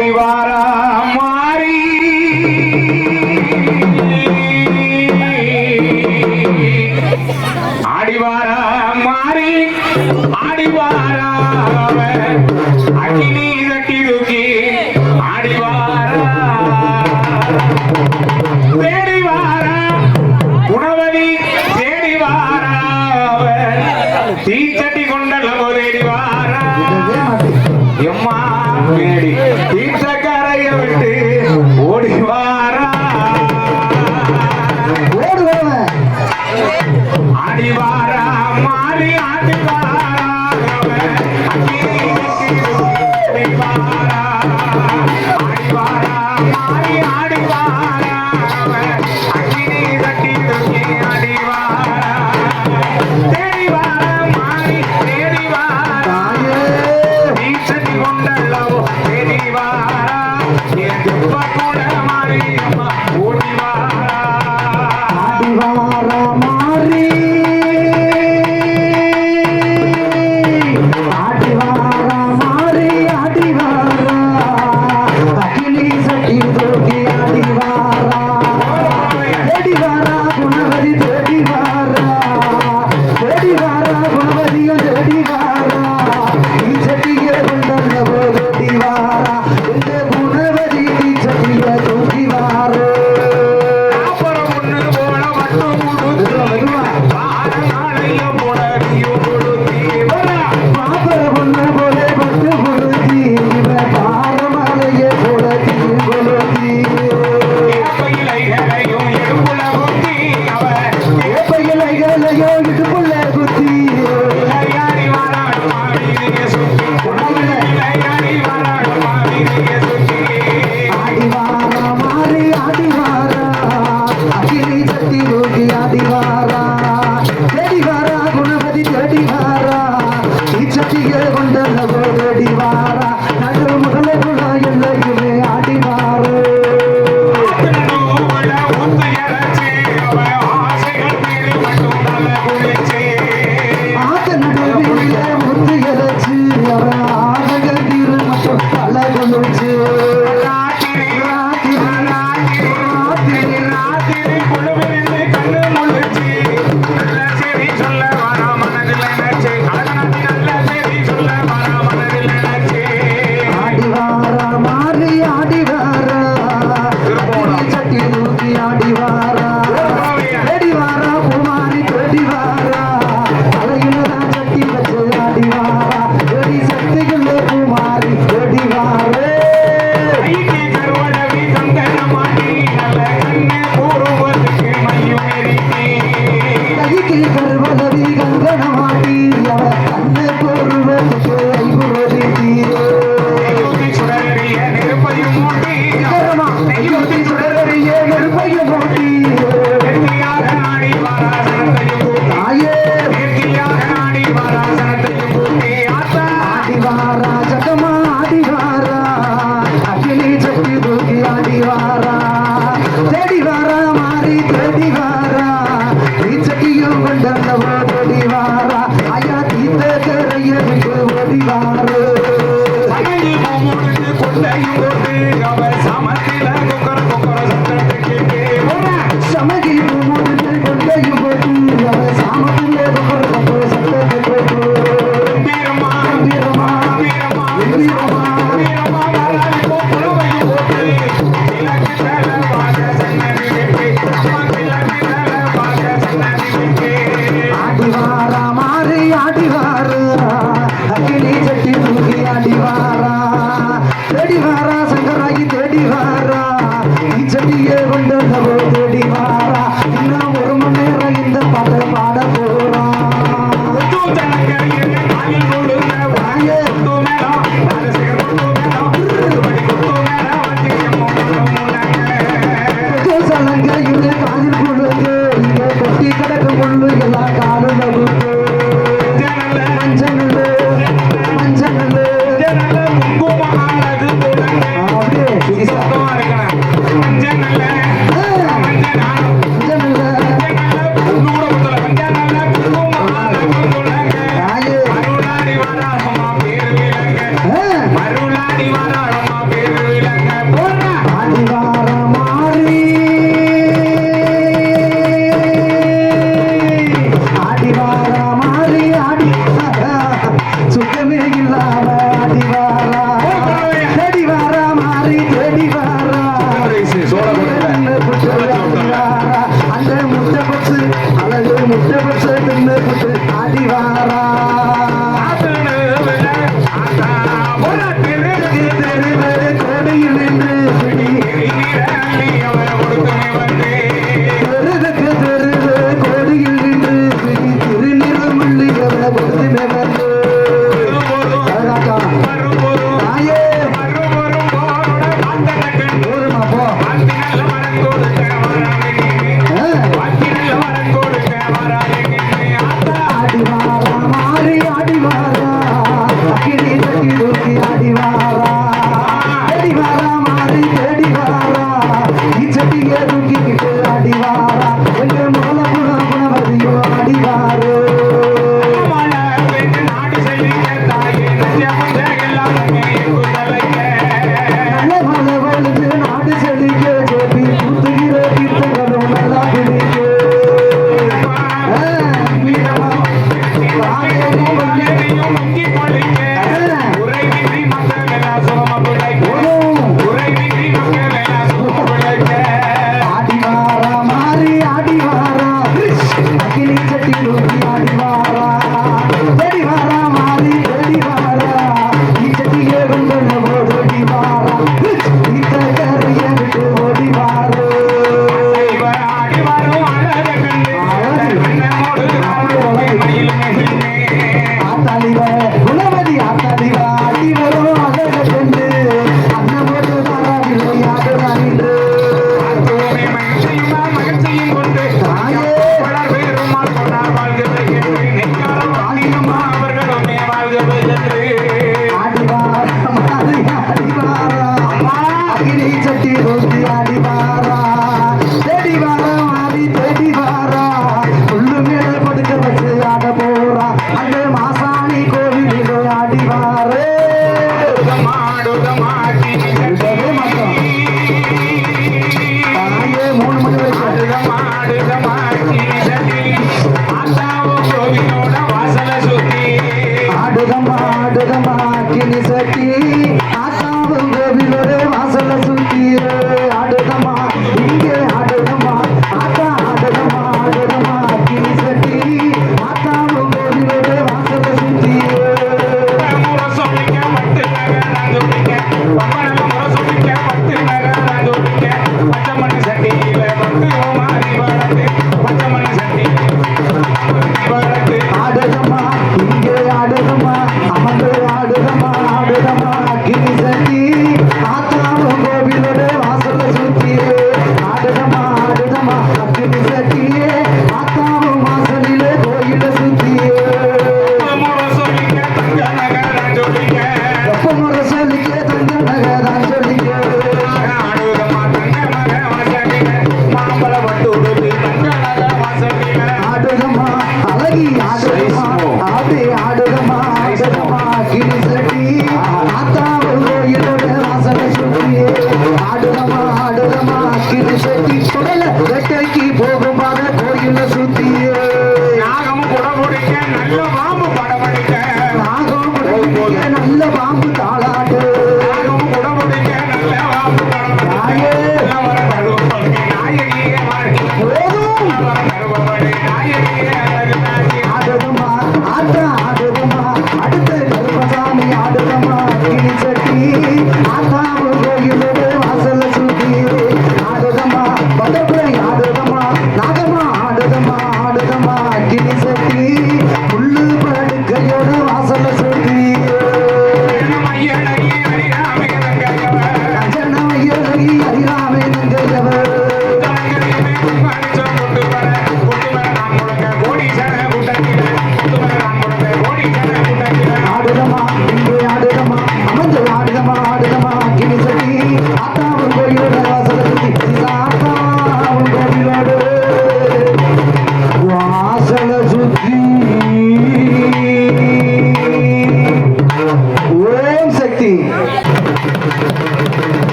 ஆடிவாரா ஆடிவாரா மாறி ஆடி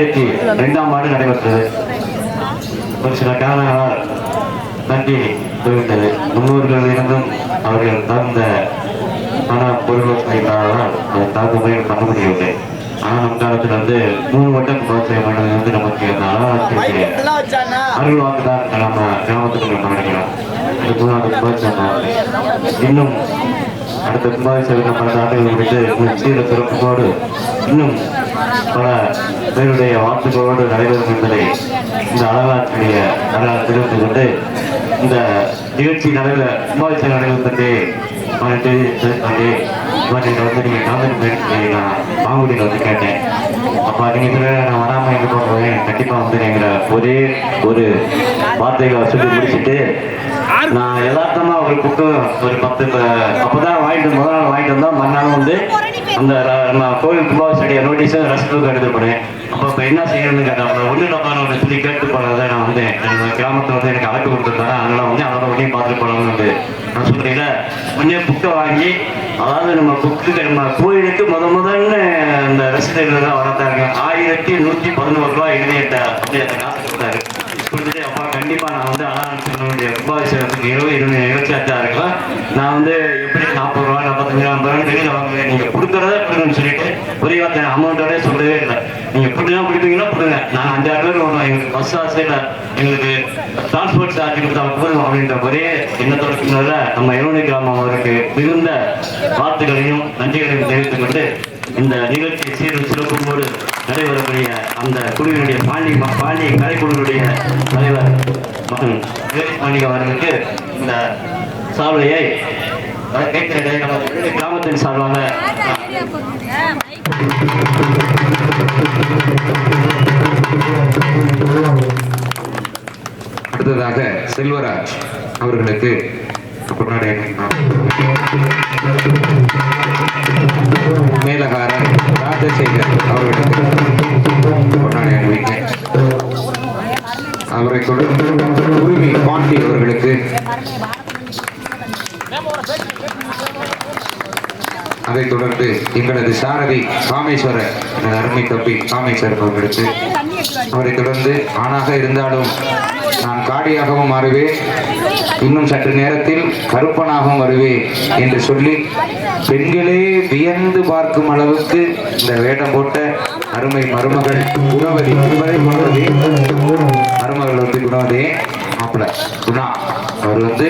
ரெண்டாயிரத்தி ரெண்டாம் ஆண்டு நடைபெற்றது. ஒரு சில காரணங்களால் தண்டி போய்விட்டது முன்னோர்கள் இருந்தும் அவர்கள் தகுந்த பண பொருளாதாரம் அதை தகுந்த முறையில் பண்ண முடியவில்லை. ஆனால் நம் காலத்தில் வந்து மூணு வட்டம் விவசாயம் பண்ணது வந்து நமக்கு அந்த அழகாட்சிக்கு அருள் வாக்கு தான் நம்ம கிராமத்துக்கு நம்ம நினைக்கிறோம் இந்த மூணாவது விவசாயம் இன்னும் அடுத்த கும்பாபிஷேகம் பல ஆண்டுகள் குறித்து சீர சிறப்போடு இன்னும் பல பேருடைய வாழ்த்துக்களோடு நடைபெறும் என்பதை இந்த அழகாட்சியுடைய அழகாக தெரிவித்துக் கொண்டு இந்த நிகழ்ச்சி நடைபெற கும்பாபிஷேகம் நடைபெறுவதற்கு வந்துட்டு வந்து வந்து நீங்கள் கலந்துட்டு போயிருக்கீங்க நான் மாங்குடியில் வந்து கேட்டேன். அப்போ நீங்கள் சொல்ல நான் வராமல் எங்கே போகிறேன். கண்டிப்பாக வந்து எங்களை ஒரே ஒரு வார்த்தைகளை சொல்லி முடிச்சுட்டு நான் யதார்த்தமா ஒரு புக்கு ஒரு பத்து அப்பதான் வாங்கிட்டு முதல் நாள் வாங்கிட்டு வந்தா மறுநாள் வந்து அந்த நான் கோவில் கும்பாபிஷேக நோட்டீஸும் ரசீது புக் எடுத்து போனேன். அப்போ இப்போ என்ன செய்யணும்னு கேட்டேன் அப்போ ஒன்று நம்ம சொல்லி கேட்டு போனதை நான் வந்து எங்கள் கிராமத்தில் வந்து எனக்கு அழைப்பு கொடுத்துருந்தாங்க அதனால வந்து அதோட ஒன்றையும் பார்த்துட்டு போகலாம்னு வந்து நான் சொல்றீங்கள உடனே புக்கை வாங்கி அதாவது நம்ம புக்கு நம்ம கோயிலுக்கு முத முதல்ல அந்த ரசீதுகள் தான் வரத்தாங்க ஆயிரத்தி நூற்றி பதினோரு ரூபாய் எழுதிட்ட அப்படி அந்த காசு கொடுத்தாரு. கொடுத்துட்டு அப்பா கண்டிப்பா நான் வந்து ஆரம்ப வேண்டிய ரொம்ப இருபது இருபது நிகழ்ச்சியாச்சா இருக்கலாம் நான் வந்து எப்படி நாற்பது ரூபா நாற்பத்தஞ்சு ரூபா ஐம்பது ரூபா வாங்குவேன். நீங்க கொடுக்குறத கொடுங்கன்னு சொல்லிட்டு ஒரே வார்த்தை அமௌண்ட்டோட சொல்லவே இல்லை. நீங்க கொடுங்க கொடுப்பீங்கன்னா கொடுங்க நான் அஞ்சாறு பேர் வருவோம் எங்களுக்கு பஸ் ஆசையில் எங்களுக்கு டிரான்ஸ்போர்ட் சார்ஜ் கொடுத்தா போதும் அப்படின்ற ஒரே எண்ணத்தோட சொன்னதுல நம்ம இளநீ கிராமம் அவருக்கு மிகுந்த வார்த்தைகளையும் நன்றிகளையும் தெரிவித்துக் கொண்டு இந்த நிகழ்ச்சி சீரும் சிறப்போடு நடைபெறக்கூடிய அந்த குழுவினுடைய பாண்டி பாண்டி கலைக்குழுவினுடைய தலைவர் மகன் பாண்டிக அவர்களுக்கு இந்த சால்வையை கிராமத்தின் சார்பாக அடுத்ததாக செல்வராஜ் அவர்களுக்கு கொண்டாட அவரை தொடர்ந்து உரிமை பாண்டி அவர்களுக்கு அதைத் தொடர்ந்து எங்களது சாரதி காமேஸ்வரர் அருமை தப்பி காமேஸ்வரர் அவர்களுக்கு அவரை தொடர்ந்து ஆணாக இருந்தாலும் நான் காடியாகவும் மாறுவேன். இன்னும் சற்று நேரத்தில் கருப்பனாகவும் வருவேன் என்று சொல்லி பெண்களே வியந்து பார்க்கும் அளவுக்கு இந்த வேடம் போட்ட அருமை மருமகள் குணவதி. குணவதி மருமகள் வந்து குணவதி. மாப்பிள்ள குணா. அவர் வந்து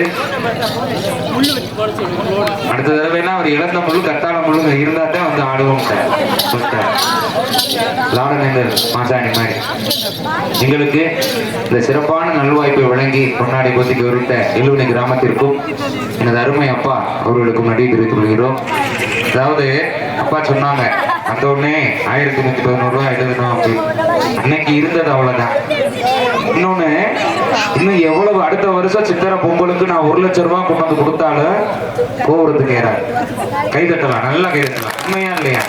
அடுத்த தடவைனா அவர் இழந்த முழு கத்தாழ முழு இருந்தா தான் வந்து ஆடுவோம் லாடனேந்தர் மாசாணி மாதிரி எங்களுக்கு இந்த சிறப்பான நல்வாய்ப்பை வழங்கி பொன்னாடி போத்திக்கு விரித்த இலுவனை கிராமத்திற்கும் எனது அருமை அப்பா அவர்களுக்கும் நன்றி தெரிவித்துக் கொள்கிறோம். அதாவது அப்பா சொன்னாங்க அந்த உடனே ஆயிரத்தி நூத்தி பதினோரு ரூபாய் எழுதணும் அப்படின்னு அன்னைக்கு இருந்தது அவ்வளவுதான். இன்னொன்னு இன்னும் எவ்வளவு அடுத்த வருஷம் சித்திரை பொங்கலுக்கு நான் ஒரு லட்சம் ரூபாய் கொண்டு வந்து கொடுத்தாலும் கோபுரத்துக்கு ஏறாது. கை தட்டலாம் நல்லா கை தட்டலாம். உண்மையா இல்லையா?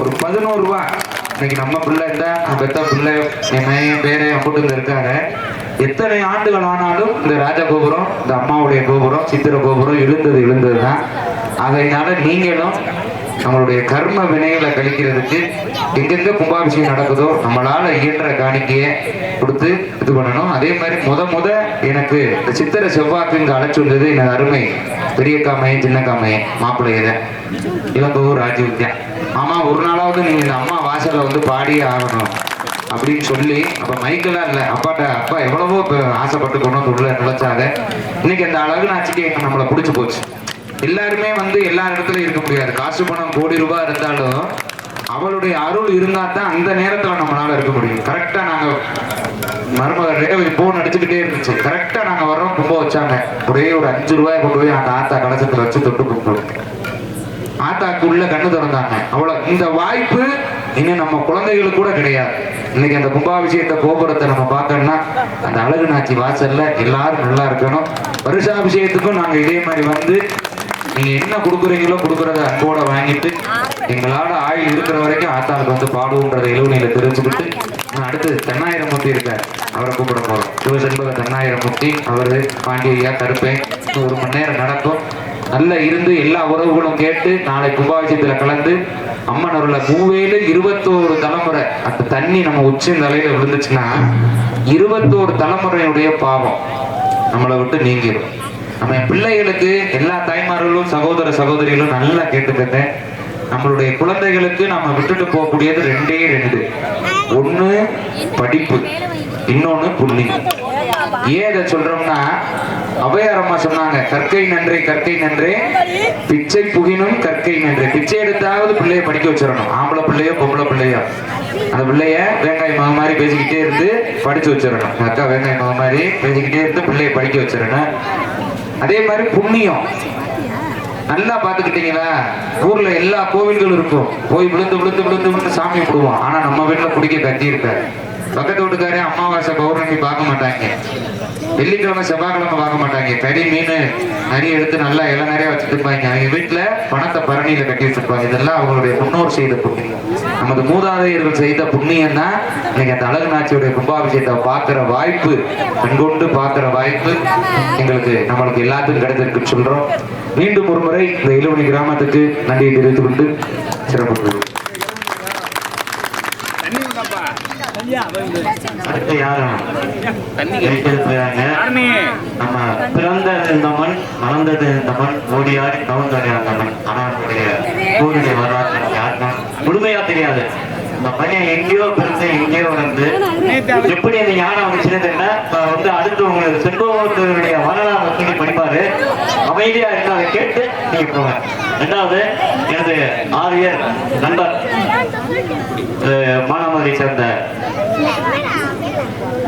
ஒரு பதினோரு ரூபா இன்னைக்கு நம்ம பிள்ளை இருந்தா நம்ம பெத்த பிள்ளை என் பேரே அம்புட்டுல இருக்காங்க எத்தனை ஆண்டுகள் ஆனாலும் இந்த ராஜ கோபுரம் இந்த அம்மாவுடைய கோபுரம் சித்திர கோபுரம் எழுந்தது எழுந்தது தான் அதனால நீங்களும் நம்மளுடைய கர்ம வினைகளை கழிக்கிறதுக்கு எங்கெங்க கும்பாபிஷேகம் நடக்குதோ நம்மளால இயன்ற காணிக்கையை கொடுத்து இது பண்ணணும். அதே மாதிரி முத முத எனக்கு இந்த சித்திரை செவ்வாக்கு இங்க அழைச்சு வந்தது எனக்கு அருமை பெரிய காமையன் சின்ன காமையன் மாப்பிள்ளையத இளம்பூர் ராஜீவ்யா ஆமா ஒரு நாளாவது நீங்க இந்த அம்மா வாசல்ல வந்து பாடியே ஆகணும் அப்படின்னு சொல்லி அப்ப மைக்கெல்லாம் இல்லை அப்பாட்ட அப்பா எவ்வளவோ ஆசைப்பட்டு கொண்டு வந்து உள்ள நுழைச்சாங்க. இன்னைக்கு அந்த அழகு நாச்சிக்கு நம்மளை பிடிச்சி போச்சு. எல்லாருமே வந்து எல்லா இடத்துலையும் இருக்க முடியாது. காசு பணம் கோடி ரூபாய் இருந்தாலும் அவளுடைய அருள் இருந்தா தான் அந்த நேரத்துல நம்மளால இருக்க முடியும். கரெக்டா நாங்க மருமகள் போன் அடிச்சுக்கிட்டே இருந்துச்சு. கரெக்டா நாங்க வர்றோம் கும்ப வச்சாங்க. ஒரே ஒரு அஞ்சு ரூபாய் கொண்டு போய் அந்த ஆத்தா கலசத்துல வச்சு தொட்டு கும்பிடுவோம் ஆத்தாக்கு உள்ள கண்ணு திறந்தாங்க. அவ்வளவு இந்த வாய்ப்பு இன்னும் நம்ம குழந்தைகளுக்கு கூட கிடையாது. இன்னைக்கு அந்த கும்பாபிஷேகத்தை கோபுரத்தை நம்ம பார்க்கணும்னா அந்த அழகு நாச்சி வாசல்ல எல்லாரும் நல்லா இருக்கணும். வருஷாபிஷேகத்துக்கும் நாங்க இதே மாதிரி வந்து நீங்க என்ன கொடுக்குறீங்களோ கொடுக்குறத அன்போட வாங்கிட்டு எங்களால ஆயுள் இருக்கிற வரைக்கும் ஆத்தாளுக்கு வந்து பாடுவோன்றதை இளவுநிலை தெரிஞ்சுக்கிட்டு நான் அடுத்து தென்னாயிரமூர்த்தி இருக்கார். அவரை கூப்பிட போறோம். சிவசண்பக தென்னாயிரமூர்த்தி அவரு பாண்டியா கருப்பேன் ஒரு மணி நேரம் நடக்கும். நல்லா இருந்து எல்லா உறவுகளும் கேட்டு நாளை கும்பாபிஷத்துல கலந்து அம்மன் அருள மூவேலு இருபத்தோரு தலைமுறை. அந்த தண்ணி நம்ம உச்சி தலையில விழுந்துச்சுன்னா இருபத்தோரு தலைமுறையுடைய பாவம் நம்மளை விட்டு நீங்கிடும் நம்ம பிள்ளைகளுக்கு எல்லா தாய்மார்களும் சகோதர சகோதரிகளும் நல்லா கேட்டுக்கங்க நம்மளுடைய குழந்தைகளுக்கு நம்ம விட்டுட்டு போகக்கூடியது ரெண்டே ரெண்டு. ஒண்ணு படிப்பு இன்னொன்னு புள்ளி. ஏன் இதை சொல்றோம்னா அவையாரம்மா சொன்னாங்க கற்கை நன்றே கற்கை நன்றே பிச்சை புகினும் கற்கை நன்றே. பிச்சை எடுத்தாவது பிள்ளைய படிக்க வச்சிடணும். ஆம்பளை பிள்ளையோ பொம்பளை பிள்ளையோ. அந்த பிள்ளைய வெங்காய மக மாதிரி பேசிக்கிட்டே இருந்து படிச்சு வச்சிடணும். அக்கா வெங்காய மக மாதிரி பேசிக்கிட்டே இருந்து பிள்ளைய படிக்க வச்சிடணும். அதே மாதிரி புண்ணியம். நல்லா பாத்துக்கிட்டீங்களா ஊர்ல எல்லா கோவில்களும் இருக்கும். போய் விழுந்து விழுந்து விழுந்து விழுந்து சாமி கும்பிடுவோம். ஆனா நம்ம வீட்டுல குடிக்க கட்டி இருக்காரு பக்கத்து வீட்டுக்காரே அமாவாசை பௌர்ணமி பார்க்க மாட்டாங்க. வெள்ளிக்கிழமை செவ்வாய்க்கிழமை பார்க்க மாட்டாங்க. கறி மீன் நிறைய எடுத்து நல்லா இலை நிறைய வச்சுட்டு இருப்பாங்க. அவங்க வீட்டுல பணத்தை பரணியில கட்டி வச்சிருப்பாங்க. இதெல்லாம் அவங்களுடைய முன்னோர் செய்த புண்ணியம். நமது மூதாதையர்கள் செய்த புண்ணியம் தான் இன்னைக்கு அந்த அழகு நாச்சியுடைய கும்பாபிஷேகத்தை பார்க்கிற வாய்ப்பு கண்கொண்டு பார்க்கிற வாய்ப்பு எங்களுக்கு நம்மளுக்கு எல்லாத்துக்கும் கிடைச்சிருக்கு சொல்றோம். மீண்டும் ஒரு முறை இந்த இலுவணி கிராமத்துக்கு நன்றியை தெரிவித்துக் கொண்டு சிறப்பு அடுத்து யாரும் நம்ம பிறந்தது இந்த மண் மலர்ந்தது இந்த மண் ஓடியாடி கவுந்தடி அந்த மண் ஆனா அவனுடைய ஊருடைய வரலாற்று யாருக்கும் முழுமையா தெரியாது. இந்த பையன் எங்கேயோ பிறந்து எங்கேயோ வந்து எப்படி அந்த ஞானம் வந்துச்சுன்னு வந்து அடுத்து உங்களுக்கு செல்வத்துடைய வரலாறு சொல்லி படிப்பாரு. அமைதியா இருந்து அதை கேட்டு நீங்க போங்க. ரெண்டாவது எனது ஆரியர் நண்பர் மானாமதியை சேர்ந்த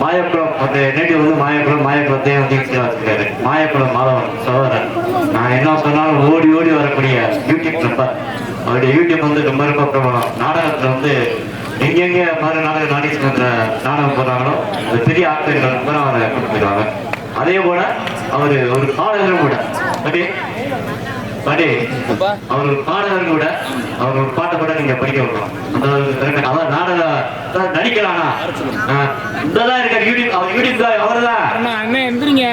மாயக்குளம் அந்த நேட்டிவ் வந்து மாயக்குளம் மாயக்குளத்தையே வந்து இன்ஸ்டா வச்சிருக்காரு. மாயக்குளம் மாதவன் சகோதரன் நான் என்ன சொன்னாலும் ஓடி ஓடி வரக்கூடிய யூடியூப் நம்பர் அவருடைய யூடியூப் வந்து ரொம்ப ரொம்ப பிரபலம் நாடகத்தில் வந்து எங்கெங்கே மாதிரி நாடக வந்த நாடகம் போடுறாங்களோ அந்த பெரிய ஆட்கள் ரொம்ப அவரை கொண்டு போயிடுவாங்க. அதே போல அவர் ஒரு பாடகரும் கூட. ஓகே படி அவர் பாடகர் கூட அவர் ஒரு பாட்டை கூட நீங்க படிக்க அந்த அளவுக்கு அவர் நாடக நடிக்கலாம்னா இங்கதான் இருக்க யூடியூப் அவர் யூடியூப் அண்ணன் எந்திரிங்க.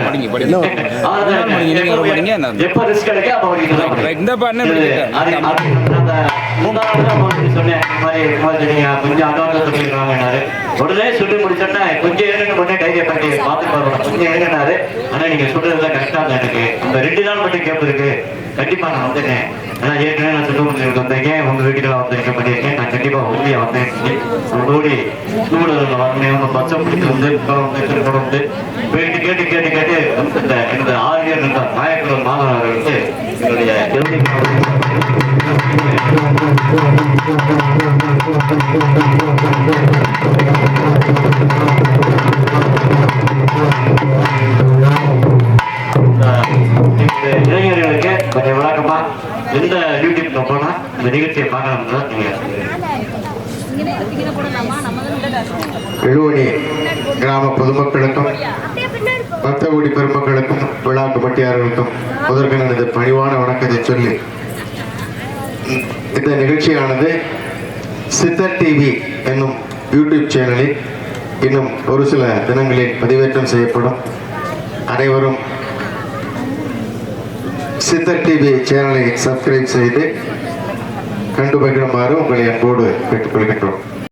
படிங்க, படிங்க. எப்ப- படிங்க, நான் எப்ப risk எடுக்க, அப்ப. அது- மூணாவது தான் சொன்னேன் இந்த மாதிரி கொஞ்சம் சொல்லிருக்காங்கன்னாரு. உடனே சொல்லி முடிச்சோன்னே கொஞ்சம் இருங்க உடனே கையை கட்டி பார்த்து பாருங்க கொஞ்சம் இருங்கனாரு ஆனா நீங்க சொல்றதுதான் கரெக்டா தான் எனக்கு இந்த ரெண்டு நாள் மட்டும் கேப் இருக்கு. கண்டிப்பா நான் வந்துட்டேன். ஏன்னா ஏற்கனவே நான் சொல்ல முடியும் வந்திருக்கேன் உங்க வீட்டுல வந்து இங்க பண்ணியிருக்கேன்? நான் கண்டிப்பா உறுதியா வந்தேன். உங்களோட நூலகத்தில் வரணும் உங்க பச்சை பிடிச்சி வந்து இப்போ வந்து திரும்ப வந்து போயிட்டு கேட்டு கேட்டு கேட்டு இந்த எனது ஆரியர் இருந்த நாயக்கர் மாதவன் வந்து என்னுடைய இறுதி இந்த இளைஞர்களுக்கு கொஞ்சம் விளக்கமா எந்த யூடியூப்ல போனா இந்த நிகழ்ச்சியை பார்க்கணும்னு நீங்க எழுவணி கிராம பொதுமக்களுக்கும் பக்தகுடி பெருமக்களுக்கும் விழாக்கு பட்டியாளர்களுக்கும் முதற்கன் எனது பணிவான வணக்கத்தை சொல்லி இந்த நிகழ்ச்சியானது சித்தர் டிவி என்னும் யூடியூப் சேனலில் இன்னும் ஒரு சில தினங்களில் பதிவேற்றம் செய்யப்படும். அனைவரும் சித்தர் டிவி சேனலை சப்ஸ்கிரைப் செய்து கண்டு மகிழுமாறு உங்களை அன்போடு கேட்டுக்கொள்கின்றோம்.